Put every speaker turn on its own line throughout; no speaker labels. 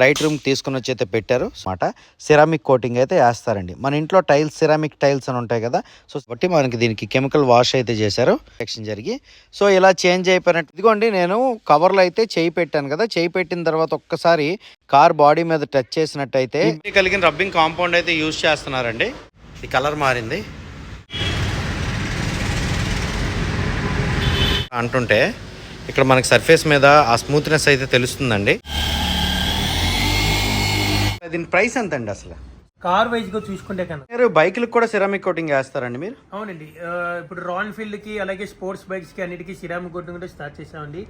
Light room తీసుకుని వచ్చి అయితే పెట్టారు. మాట సిరామిక్ కోటింగ్ అయితే వేస్తారండి. మన ఇంట్లో టైల్స్ సిరామిక్ టైల్స్ అని ఉంటాయి కదా సో బట్టి మనకి దీనికి కెమికల్ వాష్ అయితే చేశారు. సెక్షన్ జరిగి సో ఇలా చేంజ్ అయిపోయినట్టు ఇదిగోండి నేను కవర్లో అయితే చేయి పెట్టాను కదా చేయి పెట్టిన తర్వాత ఒక్కసారి కార్ బాడీ మీద టచ్ చేసినట్టయితే కలిగిన రబ్బింగ్ కాంపౌండ్ అయితే యూజ్ చేస్తున్నారండి. ఈ కలర్ మారింది. అంటుంటే ఇక్కడ మనకి సర్ఫేస్ మీద ఆ స్మూత్నెస్ అయితే తెలుస్తుందండి. దీని ప్రైస్ ఎంత అండి అసలు?
కార్ వైజ్గా చూసుకుంటే కన్నా.
మీరు బైక్లకు కూడా సిరామిక్ కోటింగ్ వేస్తారండి మీరు?
అవునండి. ఇప్పుడు రాయల్ ఫీల్డ్కి అలాగే స్పోర్ట్స్ బైక్స్కి అన్నిటికీ సిరామిక్ కోటింగ్ కూడా స్టార్ట్ చేసామండి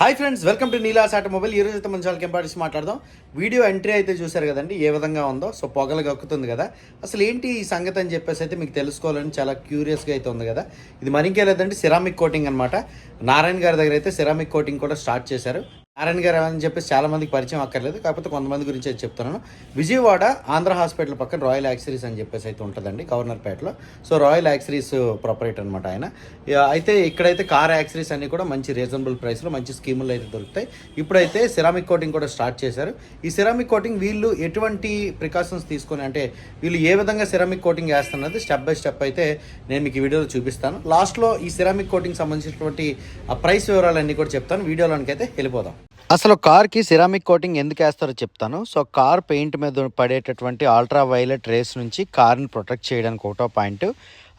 hi friends welcome to Neela's automobile ఈ రోజు అయితే చాలా కెంపాటిస్ మాట్లాడదాం. వీడియో ఎంట్రీ అయితే చూసారు కదండి ఏ విధంగా ఉందో. సో పొగలు గక్కుతుంది కదా. అసలు ఏంటి ఈ సంగతి అని చెప్పేసి అయితే మీకు తెలుసుకోవాలని చాలా క్యూరియస్గా అయితే ఉంది కదా. ఇది మరింకే లేదంటే సిరామిక్ కోటింగ్ అనమాట నారాయణ గారి దగ్గర అయితే సిరామిక్ కోటింగ్ కూడా స్టార్ట్ చేశారు. నారాయణ గారు అని చెప్పేసి చాలా మందికి పరిచయం అక్కర్లేదు. కాకపోతే కొంతమంది గురించి అయితే చెప్తున్నాను. విజయవాడ ఆంధ్ర హాస్పిటల్ పక్కన రాయల్ యాక్సరీస్ అని చెప్పేసి అయితే ఉంటుందండి గవర్నర్పేటలో. సో రాయల్ యాక్సరీస్ ప్రొపరేటర్ అనమాట ఆయన. అయితే ఇక్కడైతే కార్ యాక్సరీస్ అన్ని కూడా మంచి రీజనబుల్ ప్రైస్లో మంచి స్కీములు అయితే దొరుకుతాయి. ఇప్పుడైతే సిరామిక్ కోటింగ్ కూడా స్టార్ట్ చేశారు. ఈ సిరామిక్ కోటింగ్ వీళ్ళు ఎటువంటి ప్రికాషన్స్ తీసుకొని అంటే వీళ్ళు ఏ విధంగా సిరామిక్ కోటింగ్ వేస్తున్నది స్టెప్ బై స్టెప్ అయితే నేను మీకు ఈ వీడియోలో చూపిస్తాను. లాస్ట్లో ఈ సిరామిక్ కోటింగ్ సంబంధించినటువంటి ఆ ప్రైస్ వివరాలన్నీ కూడా చెప్తాను. వీడియోలోనికి అయితే వెళ్ళిపోదాం. అసలు కార్కి సిరామిక్ కోటింగ్ ఎందుకు వేస్తారో చెప్తాను. సో కార్ పెయింట్ మీద పడేటటువంటి అల్ట్రా వైలెట్ రేస్ నుంచి కార్ని ప్రొటెక్ట్ చేయడానికి ఒకటో పాయింట్.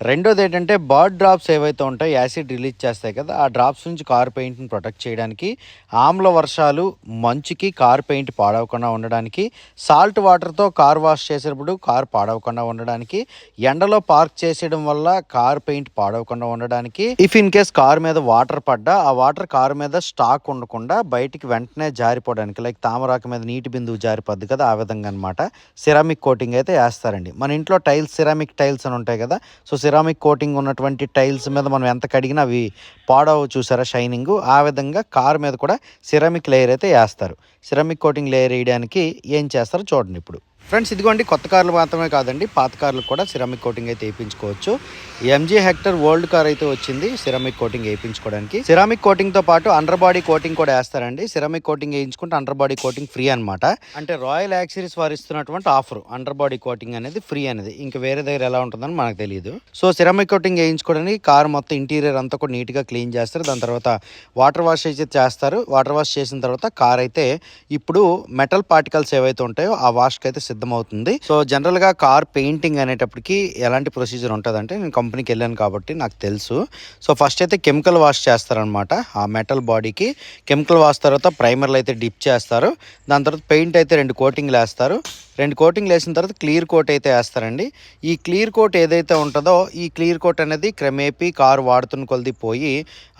రెండోది ఏంటంటే బర్డ్ డ్రాప్స్ ఏవైతే ఉంటాయో యాసిడ్ రిలీజ్ చేస్తాయి కదా ఆ డ్రాప్స్ నుంచి కార్ పెయింట్ని ప్రొటెక్ట్ చేయడానికి ఆమ్ల వర్షాలు మంచుకి కార్ పెయింట్ పాడవకుండా ఉండడానికి సాల్ట్ వాటర్తో కార్ వాష్ చేసేటప్పుడు కార్ పాడవకుండా ఉండడానికి ఎండలో పార్క్ చేసేయడం వల్ల కార్ పెయింట్ పాడవకుండా ఉండడానికి ఇఫ్ ఇన్ కేస్ కార్ మీద వాటర్ పడ్డా ఆ వాటర్ కార్ మీద స్టాక్ ఉండకుండా బయటికి వెంటనే జారిపోవడానికి లైక్ తామరాకు మీద నీటి బిందువు జారిపోద్ది కదా ఆ విధంగా అనమాట సిరామిక్ కోటింగ్ అయితే వేస్తారండి. మన ఇంట్లో టైల్స్ సిరామిక్ టైల్స్ అని ఉంటాయి కదా సో సిరామిక్ కోటింగ్ ఉన్నటువంటి టైల్స్ మీద మనం ఎంత కడిగినా అవి పాడవు చూసారా? షైనింగ్. ఆ విధంగా కార్ మీద కూడా సిరామిక్ లేయర్ అయితే వేస్తారు. సిరామిక్ కోటింగ్ లేయర్ వేయడానికి ఏం చేస్తారో చూడండి ఇప్పుడు. ఫ్రెండ్స్ ఇదిగోండి కొత్త కార్లు మాత్రమే కాదండి పాత కార్లకు కూడా సిరామిక్ కోటింగ్ అయితే వేయించుకోవచ్చు. ఎంజీ హెక్టర్ వరల్డ్ కార్ అయితే వచ్చింది సిరామిక్ కోటింగ్ వేయించుకోవడానికి. సిరామిక్ కోటింగ్తో పాటు అండర్ బాడీ కోటింగ్ కూడా వేస్తారండి. సిరామిక్ కోటింగ్ వేయించుకుంటే అండర్ బాడీ కోటింగ్ ఫ్రీ అన్నమాట. అంటే రాయల్ యాక్సిరీస్ వారు ఇస్తున్నటువంటి ఆఫర్ అండర్ బాడీ కోటింగ్ అనేది ఫ్రీ అనేది. ఇంకా వేరే దగ్గర ఎలా ఉంటుందని మనకు తెలియదు సో సిరామిక్ కోటింగ్ వేయించుకోవడానికి కార్ మొత్తం ఇంటీరియర్ అంతా కూడా నీట్గా క్లీన్ చేస్తారు. దాని తర్వాత వాటర్ వాష్ అయితే చేస్తారు. వాటర్ వాష్ చేసిన తర్వాత కార్ అయితే ఇప్పుడు మెటల్ పార్టికల్స్ ఏవైతే ఉంటాయో ఆ వాష్కి అయితే సిద్ధమవుతుంది. సో జనరల్గా కార్ పెయింటింగ్ అనేటప్పటికి ఎలాంటి ప్రొసీజర్ ఉంటుందంటే నేను కంపెనీకి వెళ్ళాను కాబట్టి నాకు తెలుసు. సో ఫస్ట్ అయితే కెమికల్ వాష్ చేస్తారనమాట. ఆ మెటల్ బాడీకి కెమికల్ వాష్ తర్వాత ప్రైమర్లు అయితే డిప్ చేస్తారు. దాని తర్వాత పెయింట్ అయితే రెండు కోటింగ్లు వేస్తారు. రెండు కోటింగ్లు వేసిన తర్వాత క్లియర్ కోట్ అయితే వేస్తారండి. ఈ క్లియర్ కోట్ ఏదైతే ఉంటుందో ఈ క్లియర్ కోట్ అనేది క్రమేపీ కారు వాడుతున్న కొలది పోయి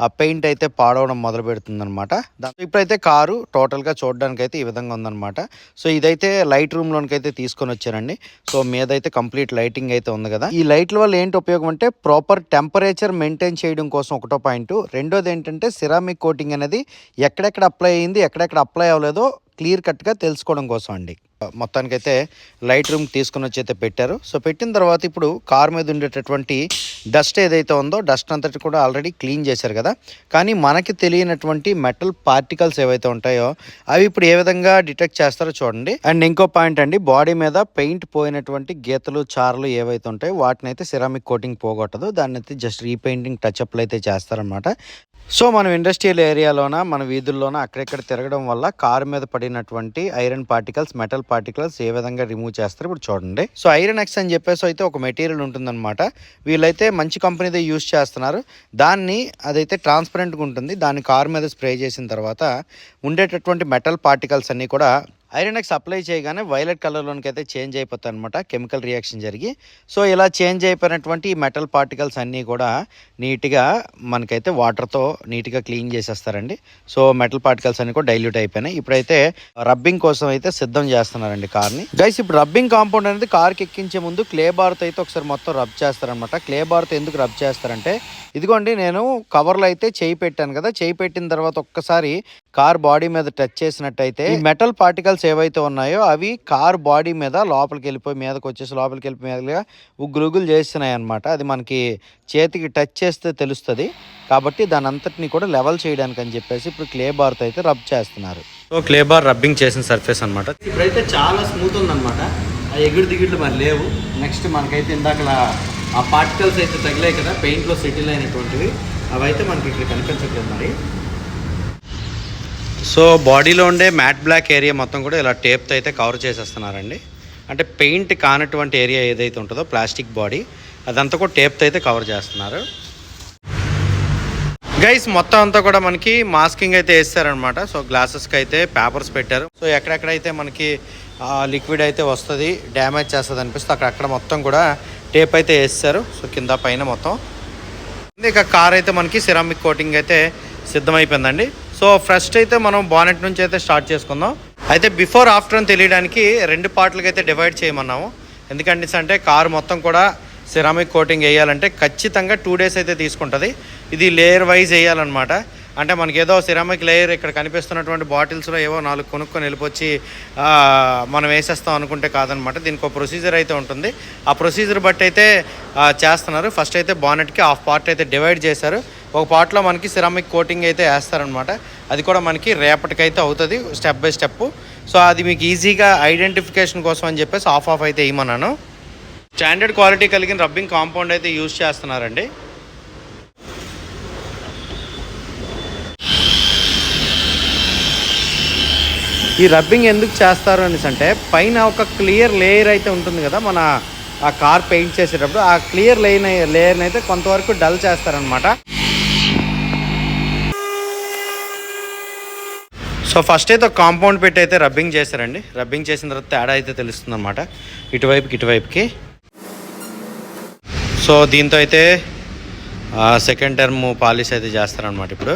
ఆ పెయింట్ అయితే పాడవడం మొదలు పెడుతుంది అనమాట ఇప్పుడైతే కారు టోటల్గా చూడడానికి అయితే ఈ విధంగా ఉందన్నమాట సో ఇదైతే లైట్ రూమ్లోనికి అయితే తీసుకొని వచ్చారండి సో మీదైతే కంప్లీట్ లైటింగ్ అయితే ఉంది కదా. ఈ లైట్ల వల్ల ఏంటి ఉపయోగం అంటే ప్రాపర్ టెంపరేచర్ మెయింటైన్ చేయడం కోసం ఒకటో పాయింట్. రెండోది ఏంటంటే సిరామిక్ కోటింగ్ అనేది ఎక్కడెక్కడ అప్లై అయింది ఎక్కడెక్కడ అప్లై అవ్వలేదో క్లియర్ కట్గా తెలుసుకోవడం కోసం అండి. మొత్తానికైతే లైట్ రూమ్ తీసుకుని వచ్చి అయితే పెట్టారు. సో పెట్టిన తర్వాత ఇప్పుడు కార్ మీద ఉండేటటువంటి డస్ట్ ఏదైతే ఉందో డస్ట్ అంతటి కూడా ఆల్రెడీ క్లీన్ చేశారు కదా. కానీ మనకి తెలియనటువంటి మెటల్ పార్టికల్స్ ఏవైతే ఉంటాయో అవి ఇప్పుడు ఏ విధంగా డిటెక్ట్ చేస్తారో చూడండి. అండ్ ఇంకో పాయింట్ అండి బాడీ మీద పెయింట్ పోయినటువంటి గీతలు చారులు ఏవైతే ఉంటాయో వాటిని అయితే సిరామిక్ కోటింగ్ పోగొట్టదు. దాన్ని అయితే జస్ట్ రీపెయింటింగ్ టచ్అప్లు అయితే చేస్తారనమాట సో మనం ఇండస్ట్రియల్ ఏరియాలోన మన వీధుల్లోన అక్కడెక్కడ తిరగడం వల్ల కారు మీద పడినటువంటి ఐరన్ పార్టికల్స్ మెటల్ పార్టికల్స్ ఏ విధంగా రిమూవ్ చేస్తారు ఇప్పుడు చూడండి. సో ఐరన్ ఎక్స్ అని చెప్పేసి అయితే ఒక మెటీరియల్ ఉంటుందన్నమాట. వీళ్ళైతే మంచి కంపెనీదే యూస్ చేస్తున్నారు. దాన్ని అదైతే ట్రాన్స్పరెంట్గా ఉంటుంది. దాన్ని కారు మీద స్ప్రే చేసిన తర్వాత ఉండేటటువంటి మెటల్ పార్టికల్స్ అన్నీ కూడా ఐరన్ ఎక్స్ అప్లై చేయగానే వైలెట్ కలర్లోనికి అయితే చేంజ్ అయిపోతాయి అనమాట కెమికల్ రియాక్షన్ జరిగి. సో ఇలా చేంజ్ అయిపోయినటువంటి ఈ మెటల్ పార్టికల్స్ అన్నీ కూడా నీట్గా మనకైతే వాటర్తో నీట్గా క్లీన్ చేసేస్తారండి. సో మెటల్ పార్టికల్స్ అన్ని కూడా డైల్యూట్ అయిపోయినాయి. ఇప్పుడైతే రబ్బింగ్ కోసం అయితే సిద్ధం చేస్తున్నారండి కార్ని. గైస్ ఇప్పుడు రబ్బింగ్ కాంపౌండ్ అనేది కార్కి ఎక్కించే ముందు క్లే బార్తో అయితే ఒకసారి మొత్తం రబ్ చేస్తారనమాట క్లే బార్తో ఎందుకు రబ్ చేస్తారంటే ఇదిగోండి నేను కవర్లో అయితే చేయి పెట్టాను కదా చేయి పెట్టిన తర్వాత ఒక్కసారి కార్ బాడీ మీద టచ్ చేసినట్టయితే ఈ మెటల్ పార్టికల్స్ ఏవైతే ఉన్నాయో అవి కార్ బాడీ మీద లోపలికి వెళ్ళిపోయి మీదకి వచ్చేసి లోపలికి వెళ్ళిపోయి మీదగా ఉగ్గులుగులు చేస్తున్నాయి అనమాట అది మనకి చేతికి టచ్ చేస్తే తెలుస్తుంది. కాబట్టి దాని అంతటిని కూడా లెవెల్ చేయడానికి అని చెప్పేసి ఇప్పుడు క్లే బార్తో అయితే రబ్ చేస్తున్నారు. సో క్లే బార్ రబ్బింగ్ చేసిన సర్ఫేస్ అనమాట ఇప్పుడైతే చాలా స్మూత్ ఉందన్నమాట. ఆ ఎగుడు దిగుడు మరి లేవు. నెక్స్ట్ మనకైతే ఇందాక ఆ పార్టికల్స్ అయితే తగిలాయి కదా పెయింట్లో సెటిల్ అయినటువంటివి. అవి అయితే మనకి ఇక్కడ కనిపించట్లేదు మరి. సో బాడీలో ఉండే మ్యాట్ బ్లాక్ ఏరియా మొత్తం కూడా ఇలా టేప్తో అయితే కవర్ చేసేస్తున్నారండి. అంటే పెయింట్ కానటువంటి ఏరియా ఏదైతే ఉంటుందో ప్లాస్టిక్ బాడీ అదంతా కూడా టేప్తో అయితే కవర్ చేస్తున్నారు. గైస్ మొత్తం అంతా కూడా మనకి మాస్కింగ్ అయితే వేస్తారనమాట సో గ్లాసెస్కి అయితే పేపర్స్ పెట్టారు. సో ఎక్కడెక్కడైతే మనకి లిక్విడ్ అయితే వస్తుంది డ్యామేజ్ చేస్తుంది అనిపిస్తే అక్కడక్కడ మొత్తం కూడా టేప్ అయితే వేస్తారు. సో కింద పైన మొత్తం. ఇక కార్ అయితే మనకి సిరామిక్ కోటింగ్ అయితే సిద్ధమైపోయిందండి. సో ఫస్ట్ అయితే మనం బానెట్ నుంచి అయితే స్టార్ట్ చేసుకుందాం. అయితే బిఫోర్ ఆఫ్టర్ అని తెలియడానికి రెండు పార్ట్లకి అయితే డివైడ్ చేయమన్నాము. ఎందుకంటే అంటే కారు మొత్తం కూడా సిరామిక్ కోటింగ్ వేయాలంటే ఖచ్చితంగా టూ డేస్ అయితే తీసుకుంటుంది. ఇది లేయర్ వైజ్ వేయాలన్నమాట. అంటే మనకి ఏదో సిరామిక్ లేయర్ ఇక్కడ కనిపిస్తున్నటువంటి బాటిల్స్లో ఏవో నాలుగు కొనుక్కొని వెళ్ళిపోచ్చి మనం వేసేస్తాం అనుకుంటే కాదనమాట దీనికి ఒక ప్రొసీజర్ అయితే ఉంటుంది. ఆ ప్రొసీజర్ బట్టి అయితే చేస్తున్నారు. ఫస్ట్ అయితే బానెట్కి హాఫ్ పార్ట్ అయితే డివైడ్ చేశారు. ఒక పార్ట్లో మనకి సిరామిక్ కోటింగ్ అయితే వేస్తారనమాట అది కూడా మనకి రేపటికైతే అవుతుంది స్టెప్ బై స్టెప్. సో అది మీకు ఈజీగా ఐడెంటిఫికేషన్ కోసం అని చెప్పేసి ఆఫ్ ఆఫ్ అయితే ఇవ్వమన్నాను స్టాండర్డ్ క్వాలిటీ కలిగిన రబ్బింగ్ కాంపౌండ్ అయితే యూజ్ చేస్తున్నారండి. ఈ రబ్బింగ్ ఎందుకు చేస్తారు అనేసి అంటే పైన ఒక క్లియర్ లేయర్ అయితే ఉంటుంది కదా మన ఆ కార్ పెయింట్ చేసేటప్పుడు ఆ క్లియర్ లేయర్ లేయర్ని అయితే కొంతవరకు డల్ చేస్తారనమాట సో ఫస్ట్ అయితే కాంపౌండ్ పెట్టి అయితే రబ్బింగ్ చేశారండి. రబ్బింగ్ చేసిన తర్వాత తేడా అయితే తెలుస్తుంది అనమాట ఇటువైపుకి ఇటువైపుకి. సో దీంతో అయితే సెకండ్ టర్మ్ పాలిష్ అయితే చేస్తారనమాట ఇప్పుడు.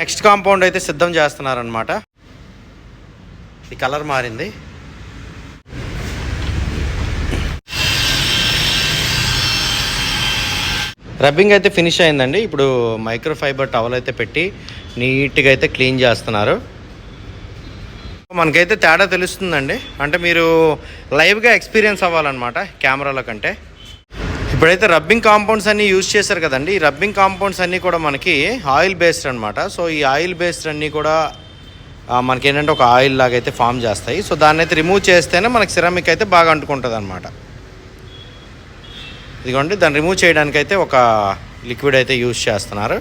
నెక్స్ట్ కాంపౌండ్ అయితే సిద్ధం చేస్తున్నారనమాట ఈ కలర్ మారింది. రబ్బింగ్ అయితే ఫినిష్ అయిందండి. ఇప్పుడు మైక్రో ఫైబర్ టవల్ అయితే పెట్టి నీట్గా అయితే క్లీన్ చేస్తున్నారు. మనకైతే తేడా తెలుస్తుందండి. అంటే మీరు లైవ్గా ఎక్స్పీరియన్స్ అవ్వాలన్నమాట కెమెరాల కంటే. ఇప్పుడైతే రబ్బింగ్ కాంపౌండ్స్ అన్నీ యూజ్ చేశారు కదండి. ఈ రబ్బింగ్ కాంపౌండ్స్ అన్నీ కూడా మనకి ఆయిల్ బేస్డ్ అనమాట సో ఈ ఆయిల్ బేస్డ్ అన్నీ కూడా మనకి ఏంటంటే ఒక ఆయిల్ లాగా అయితే ఫామ్ చేస్తాయి. సో దాన్ని అయితే రిమూవ్ చేస్తేనే మనకి సిరామిక్ అయితే బాగా అంటుకుంటుంది అనమాట ఇదిగోండి దాన్ని రిమూవ్ చేయడానికి అయితే ఒక లిక్విడ్ అయితే యూజ్ చేస్తున్నారు.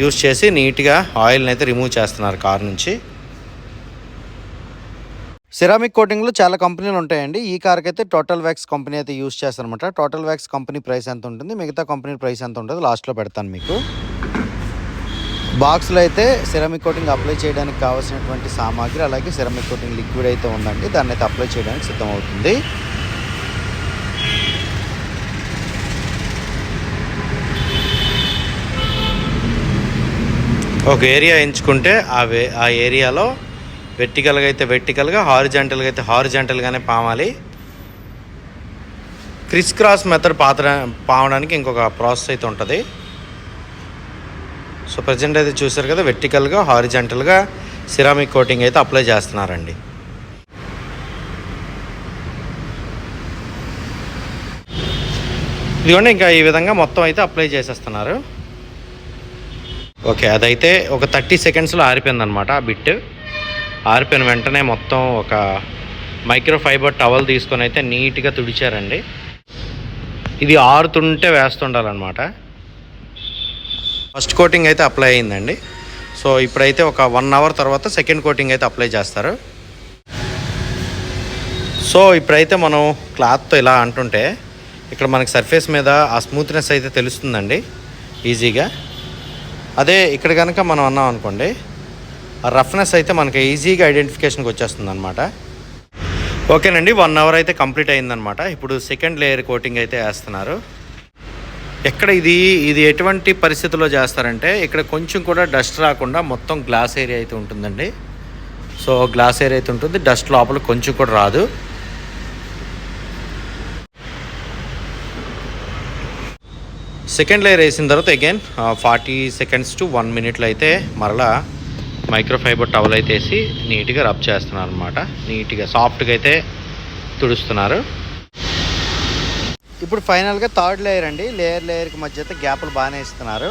యూజ్ చేసి నీట్గా ఆయిల్ని అయితే రిమూవ్ చేస్తున్నారు కార్ నుంచి. సిరామిక్ కోటింగ్లో చాలా కంపెనీలు ఉంటాయండి. ఈ కార్కి అయితే టోటల్ వ్యాక్స్ కంపెనీ అయితే యూజ్ చేస్తారనమాట టోటల్ వ్యాక్స్ కంపెనీ ప్రైస్ ఎంత ఉంటుంది? మిగతా కంపెనీ ప్రైస్ ఎంత ఉంటుంది లాస్ట్లో పెడతాను మీకు. బాక్స్లో అయితే సిరామిక్ కోటింగ్ అప్లై చేయడానికి కావాల్సినటువంటి సామాగ్రి అలాగే సిరామిక్ కోటింగ్ లిక్విడ్ అయితే ఉందండి. దాన్ని అయితే అప్లై చేయడానికి సిద్ధమవుతుంది. ఒక ఏరియా ఎంచుకుంటే ఆ వే ఆ ఏరియాలో వెర్టికల్గా అయితే వెర్టికల్గా హారిజాంటల్గా అయితే హారిజాంటల్గానే పామాలి. క్రిస్ క్రాస్ మెథడ్ పాత పావడానికి ఇంకొక ప్రాసెస్ అయితే ఉంటుంది. సో ప్రజెంట్ అయితే చూసారు కదా వెర్టికల్గా హారిజాంటల్గా సిరామిక్ కోటింగ్ అయితే అప్లై చేస్తున్నారండి. ఇదిగోండి ఇంకా ఈ విధంగా మొత్తం అయితే అప్లై చేసేస్తున్నారు. ఓకే అదైతే ఒక థర్టీ సెకండ్స్లో ఆరిపోయింది అనమాట ఆ బిట్. ఆరిపోయిన వెంటనే మొత్తం ఒక మైక్రో ఫైబర్ టవల్ తీసుకొని అయితే నీట్గా తుడిచారండి. ఇది ఆరుతుంటే వేస్తుండాలన్నమాట. ఫస్ట్ కోటింగ్ అయితే అప్లై అయిందండి. సో ఇప్పుడైతే ఒక వన్ అవర్ తర్వాత సెకండ్ కోటింగ్ అయితే అప్లై చేస్తారు. సో ఇప్పుడైతే మనం క్లాత్తో ఇలా అంటుంటే ఇక్కడ మనకి సర్ఫేస్ మీద ఆ స్మూత్నెస్ అయితే తెలుస్తుందండి ఈజీగా. అదే ఇక్కడ కనుక మనం అన్నాం అనుకోండి రఫ్నెస్ అయితే మనకి ఈజీగా ఐడెంటిఫికేషన్కి వచ్చేస్తుంది అనమాట ఓకేనండి వన్ అవర్ అయితే కంప్లీట్ అయిందనమాట ఇప్పుడు సెకండ్ లేయర్ కోటింగ్ అయితే వేస్తున్నారు. ఎక్కడ ఇది ఇది ఎటువంటి పరిస్థితుల్లో చేస్తారంటే ఇక్కడ కొంచెం కూడా డస్ట్ రాకుండా మొత్తం గ్లాస్ ఏరియా అయితే ఉంటుందండి. సో గ్లాస్ ఏరియా అయితే ఉంటుంది డస్ట్ లోపల కొంచెం కూడా రాదు. సెకండ్ లేయర్ వేసిన తర్వాత again forty seconds to one మినిట్లో అయితే మరలా మైక్రోఫైబర్ టవల్ అయితే వేసి నీట్గా రబ్ చేస్తున్నారు అనమాట నీట్గా సాఫ్ట్గా అయితే తుడుస్తున్నారు. ఇప్పుడు ఫైనల్గా థర్డ్ లేయర్ అండి. లేయర్ లేయర్కి మధ్య అయితే గ్యాప్లు బాగానే ఇస్తున్నారు.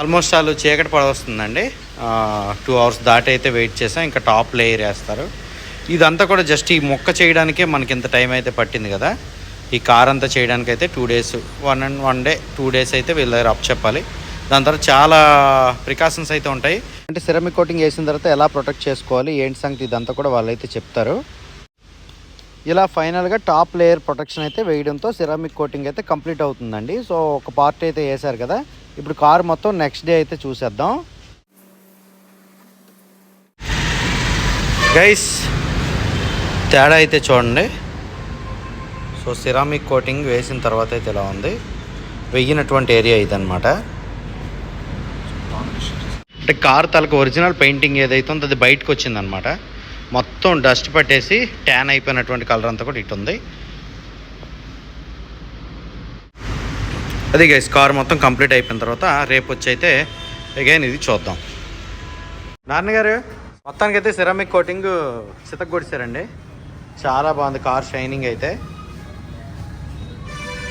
ఆల్మోస్ట్ వాళ్ళు చీకటి పడవస్తుందండి. టూ అవర్స్ దాటి అయితే వెయిట్ చేసాం. ఇంకా టాప్ లేయర్ వేస్తారు. ఇదంతా కూడా జస్ట్ ఈ మొక్క చేయడానికే మనకి ఇంత టైం అయితే పట్టింది కదా. ఈ కార్ అంతా చేయడానికి అయితే two days one and one day two days అయితే వీళ్ళ దగ్గర అప్ చెప్పాలి. దాని తర్వాత చాలా ప్రికాషన్స్ అయితే ఉంటాయి. అంటే సిరమిక్ కోటింగ్ వేసిన తర్వాత ఎలా ప్రొటెక్ట్ చేసుకోవాలి ఏంటి సంగతి ఇదంతా కూడా వాళ్ళైతే చెప్తారు. ఇలా ఫైనల్గా టాప్ లేయర్ ప్రొటెక్షన్ అయితే వేయడంతో సిరామిక్ కోటింగ్ అయితే కంప్లీట్ అవుతుందండి. సో ఒక పార్ట్ అయితే వేశారు కదా ఇప్పుడు కార్ మొత్తం నెక్స్ట్ డే అయితే చూసేద్దాం. గైస్ తేడా అయితే చూడండి. సో సిరామిక్ కోటింగ్ వేసిన తర్వాత అయితే ఇలా ఉంది. వెయ్యినటువంటి ఏరియా ఇదనమాట అంటే కార్ తలకు ఒరిజినల్ పెయింటింగ్ ఏదైతే ఉందో అది బయటకు వచ్చిందనమాట మొత్తం డస్ట్ పట్టేసి ట్యాన్ అయిపోయినటువంటి కలర్ అంతా కూడా ఇటు ఉంది. అది గైస్ కార్ మొత్తం కంప్లీట్ అయిపోయిన తర్వాత రేపు వచ్చి అయితే అగైన్ ఇది చూద్దాం. నాన్నగారు మొత్తానికైతే సిరామిక్ కోటింగ్ సితక్ కొడిసారండి చాలా బాగుంది కార్ షైనింగ్ అయితే.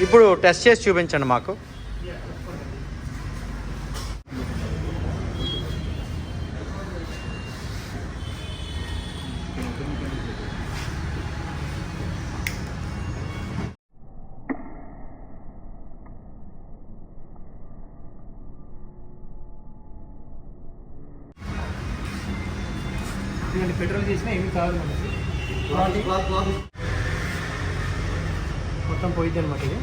ఇప్పుడు టెస్ట్ చేసి చూపించండి మాకు.
పెట్రోల్ చేసినా ఏమి కాదు మనకి. మొత్తం పోయిద్ది అనమాట ఇది.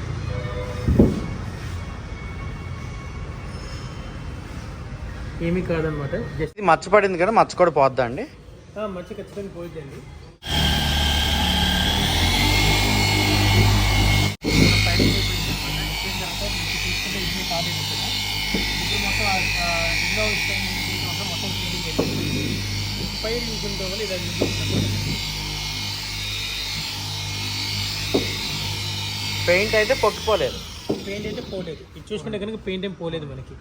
ఏమీ కాదనమాట జస్ట్
ఇది మచ్చపడింది కదా మచ్చ కూడా పోద్దా అండి?
మంచి ఖచ్చితంగా పోయిద్దండి పైన చూసుకుంటే వల్ల ఇది
పెయింట్ అయితే పొట్టుకోలేదు
పెయింట్ అయితే పోలేదు. ఇది చూసుకుంటే కనుక పెయింట్ ఏం పోలేదు మనకి.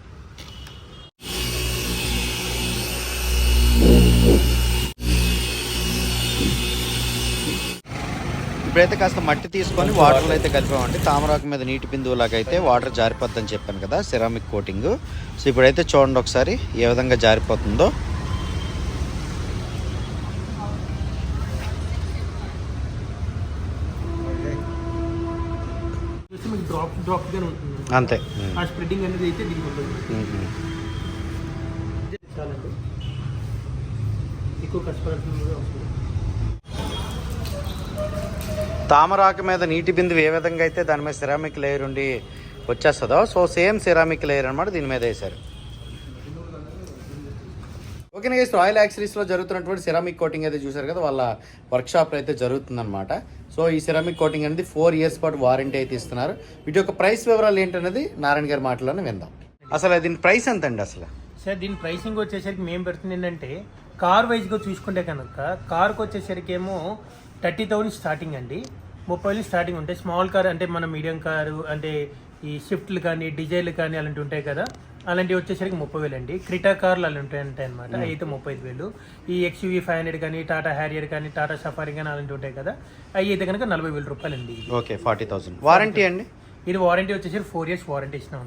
ఇప్పుడైతే కాస్త మట్టి తీసుకొని వాటర్లో అయితే కలిపామండి. తామరాకు మీద నీటి బిందువులాగా అయితే వాటర్ జారిపోద్దని చెప్పాను కదా సిరామిక్ కోటింగ్. సో ఇప్పుడైతే చూడండి ఒకసారి ఏ విధంగా జారిపోతుందో. అంతే
ఆ స్ప్రెడ్డింగ్ అనేది అయితే దీనికి. చాలండి ఎక్కువ కష్టపడాల్సిన అవసరం లేదు.
తామరాకు మీద నీటి బిందువు ఏ విధంగా అయితే దాని మీద సిరామిక్ లేయర్ ఉండి వచ్చేస్తుందో సో సేమ్ సిరామిక్ లేయర్ అనమాట దీని మీద వేశారు ఓకే గైస్ రాయల్ యాక్సరీస్లో జరుగుతున్నటువంటి సిరామిక్ కోటింగ్ అయితే చూసారు కదా వాళ్ళ వర్క్షాప్ అయితే జరుగుతుందన్నమాట. సో ఈ సిరామిక్ కోటింగ్ అనేది ఫోర్ ఇయర్స్ పాటు వారంటీ అయితే ఇస్తున్నారు. వీటి యొక్క ప్రైస్ వివరాలు ఏంటనేది నారాయణ గారి మాటలోనే విందాం. అసలు దీని ప్రైస్ ఎంత అండి అసలు?
సార్ దీని ప్రైసింగ్ వచ్చేసరికి మేము పెడుతుంది ఏంటంటే కార్ వైజ్గా చూసుకుంటే కనుక కార్కి వచ్చేసరికి ఏమో థర్టీ థౌసండ్ స్టార్టింగ్ అండి. ముప్పై వేలు స్టార్టింగ్ ఉంటాయి. స్మాల్ కార్ అంటే మన మీడియం కారు అంటే ఈ షిఫ్ట్లు కానీ డిజైర్లు కానీ అలాంటివి ఉంటాయి కదా. అలాంటివి వచ్చేసరికి ముప్పై వేలు అండి క్రిటా కార్లు అలాంటి ఉంటాయి ఉంటాయి అనమాట అయితే ముప్పై ఐదు వేలు. ఈ ఎక్స్యూవీ ఫైవ్ హండ్రెడ్ కానీ టాటా హ్యారియర్ కానీ టాటా సఫారీ కానీ అలాంటివి ఉంటాయి కదా. అవి అయితే కనుక నలభై వేల రూపాయలు అండి
ఓకే ఫార్టీ థౌసండ్. వారంటీ అండి?
ఇది వారంటీ వచ్చేసరికి ఫోర్ ఇయర్స్ వారంటీ ఇచ్చినాం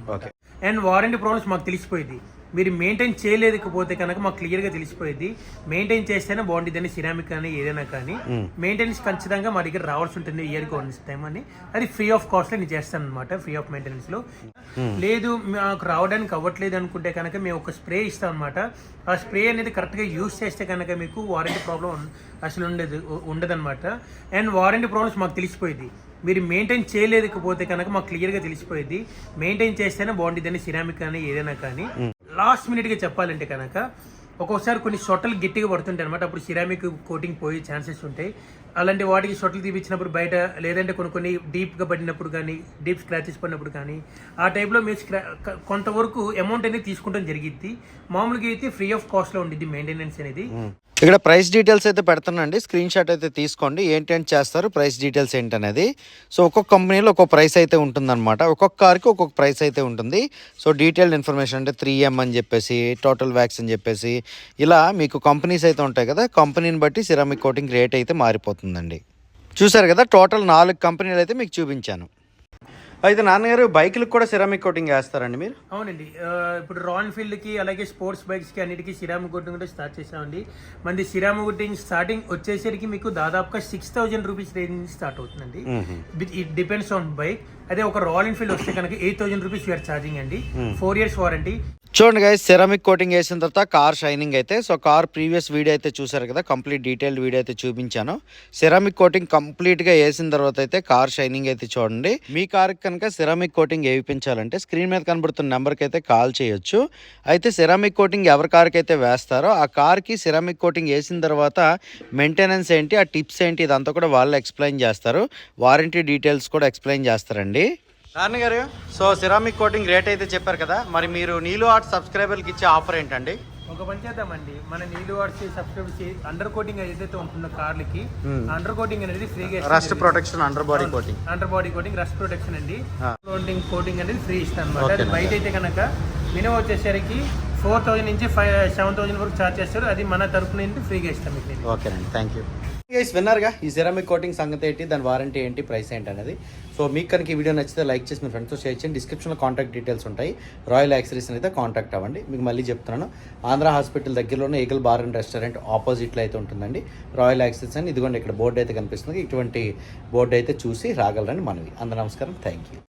అండ్ వారంటీ ప్రాబ్లమ్స్ మాకు తెలిసిపోయింది. మీరు మెయింటైన్ చేయలేకపోతే కనుక మాకు క్లియర్గా తెలిసిపోయింది. మెయింటైన్ చేస్తేనే బాగుంటుంది సిరామిక్ కానీ ఏదైనా కానీ మెయింటెనెన్స్ ఖచ్చితంగా మా దగ్గర రావాల్సి ఉంటుంది ఇయర్కి వన్ టైం అని. అది ఫ్రీ ఆఫ్ కాస్ట్ నేను చేస్తాను అనమాట ఫ్రీ ఆఫ్ మెయింటెనెన్స్లో. లేదు మాకు రావడానికి అవ్వట్లేదు అనుకుంటే కనుక మేము ఒక స్ప్రే ఇస్తాం అనమాట ఆ స్ప్రే అనేది కరెక్ట్గా యూస్ చేస్తే కనుక మీకు వారంటీ ప్రాబ్లం అసలు ఉండదు ఉండదన్నమాట. అండ్ వారంటీ ప్రాబ్లమ్స్ మాకు తెలిసిపోయింది. మీరు మెయింటైన్ చేయలేకపోతే కనుక మాకు క్లియర్గా తెలిసిపోయింది. మెయింటైన్ చేస్తేనే బాగుంటుందని సిరామిక్ కానీ ఏదైనా కానీ. లాస్ట్ మినిట్గా చెప్పాలంటే కనుక ఒక్కోసారి కొన్ని సొట్టలు గట్టిగా పడుతుంటాయి అనమాట అప్పుడు సిరామిక్ కోటింగ్ పోయే ఛాన్సెస్ ఉంటాయి. అలాంటి వాటికి షొట్లు తీపించినప్పుడు బయట లేదంటే కొన్ని కొన్ని డీప్గా పడినప్పుడు కానీ డీప్ స్క్రాచెస్ పడినప్పుడు కానీ ఆ టైప్లో మీరు స్క్రా కొంతవరకు అమౌంట్ అనేది తీసుకుంటాం జరిగిద్ది. మామూలుగా అయితే ఫ్రీ ఆఫ్ కాస్ట్లో ఉండిద్ది మెయింటెనెన్స్ అనేది.
ఇక్కడ ప్రైస్ డీటెయిల్స్ అయితే పెడుతున్నాండి స్క్రీన్ షాట్ అయితే తీసుకోండి. ఏంటంటే చేస్తారు? ప్రైస్ డీటెయిల్స్ ఏంటనేది. సో ఒక్కొక్క కంపెనీలో ఒక్కొక్క ప్రైస్ అయితే ఉంటుందన్నమాట. ఒక్కొక్క కార్కి ఒక్కొక్క ప్రైస్ అయితే ఉంటుంది. సో డీటెయిల్డ్ ఇన్ఫర్మేషన్ అంటే త్రీ ఎం అని చెప్పేసి టోటల్ వ్యాక్స్ అని చెప్పేసి ఇలా మీకు కంపెనీస్ అయితే ఉంటాయి కదా. కంపెనీని బట్టి సిరామిక్ కోటింగ్ రేట్ అయితే మారిపోతుంది. మారిపోతుందండి చూసారు కదా టోటల్ నాలుగు కంపెనీలు అయితే మీకు చూపించాను. అయితే నాన్నగారు బైకులకు కూడా సిరామిక్ కోటింగ్ వేస్తారండి మీరు?
అవునండి. ఇప్పుడు రాయల్ ఫీల్డ్కి అలాగే స్పోర్ట్స్ బైక్స్కి అన్నిటికీ సిరామిక్ కోటింగ్ కూడా స్టార్ట్ చేసామండి మనది సిరామిక్ కోటింగ్ స్టార్టింగ్ వచ్చేసరికి మీకు దాదాపుగా సిక్స్ థౌజండ్ రూపీస్ రేంజ్ నుంచి స్టార్ట్ అవుతుందండి. ఇట్ డిపెండ్స్ ఆన్ బైక్ అదే ఒక రాయల్ ఎన్ఫీల్డ్ వస్తే కనుక eight thousand rupees we are charging అండి. ఫోర్ ఇయర్స్ వారంటీ
చూడండి గైస్ సెరామిక్ కోటింగ్ వేసిన తర్వాత కార్ షైనింగ్ అయితే సో కార్ ప్రీవియస్ వీడియో అయితే చూసారు కదా కంప్లీట్ డీటెయిల్డ్ వీడియో అయితే చూపించాను. సెరామిక్ కోటింగ్ కంప్లీట్గా వేసిన తర్వాత అయితే కార్ షైనింగ్ అయితే చూడండి. మీ కార్ కనుక సెరామిక్ కోటింగ్ వేయించాలంటే స్క్రీన్ మీద కనబడుతున్న నెంబర్కి అయితే కాల్ చేయొచ్చు. అయితే సెరామిక్ కోటింగ్ ఎవరి కార్కి అయితే వేస్తారో ఆ కార్కి సెరామిక్ కోటింగ్ వేసిన తర్వాత మెయింటెనెన్స్ ఏంటి ఆ టిప్స్ ఏంటి ఇదంతా కూడా వాళ్ళు ఎక్స్ప్లెయిన్ చేస్తారు. వారంటీ డీటెయిల్స్ కూడా ఎక్స్ప్లెయిన్ చేస్తారండి. నాన్నగారు సో సిరామిక్ కోటింగ్ రేట్ అయితే చెప్పారు కదా మరి మీరు నీలు ఆర్ట్ సబ్స్క్రైబర్కి ఇచ్చే ఆఫర్ ఏంటండి?
ఒక పని చేద్దామండి. మన నీళ్ళు వాడిసి సబ్స్క్రైబ్ చేసి అండర్ కోటింగ్ ఏదైతే ఉంటుందో కార్లకి అండర్ కోటింగ్ అనేది ఫ్రీగా
rust protection under body coating
under body coating rust protection అండి. కోటింగ్ కోటింగ్ అనేది ఫ్రీ ఇస్తాను అనమాట అది. బయట అయితే కనుక మినిమం వచ్చేసరికి ఫోర్ థౌసండ్ నుంచి ఫైవ్ సెవెన్ థౌసండ్ వరకు చార్జ్ చేస్తారు. అది మన తరపు నుండి ఫ్రీగా ఇస్తాం మీకు.
ఓకేనండి థ్యాంక్ యూ గైస్ విన్నారుగా? ఈ సిరామిక్ కోటింగ్ సంగతి ఏంటి? దాని వారంటీ ఏంటి? ప్రైస్ ఏంటి అనేది. సో మీకు కనుక ఈ వీడియో నచ్చితే లైక్ చేసి మీ ఫ్రెండ్స్తో షేర్ చేయండి. డిస్క్రిప్షన్లో కాంటాక్ట్ డీటెయిల్స్ ఉంటాయి. రాయల్ యాక్సరీస్ అయితే కాంటాక్ట్ అవ్వండి. మీకు మళ్ళీ చెప్తున్నాను. ఆంధ్ర హాస్పిటల్ దగ్గరలోనే ఈగల్ బార్ అండ్ రెస్టారెంట్ ఆపోజిట్లో అయితే ఉంటుందండి. రాయల్ యాక్సరీస్ అని ఇదిగోండి ఇక్కడ బోర్డు అయితే కనిపిస్తుంది. ఇటువంటి బోర్డు అయితే చూసి రాగలరని మనవి. అందరూ నమస్కారం. Thank you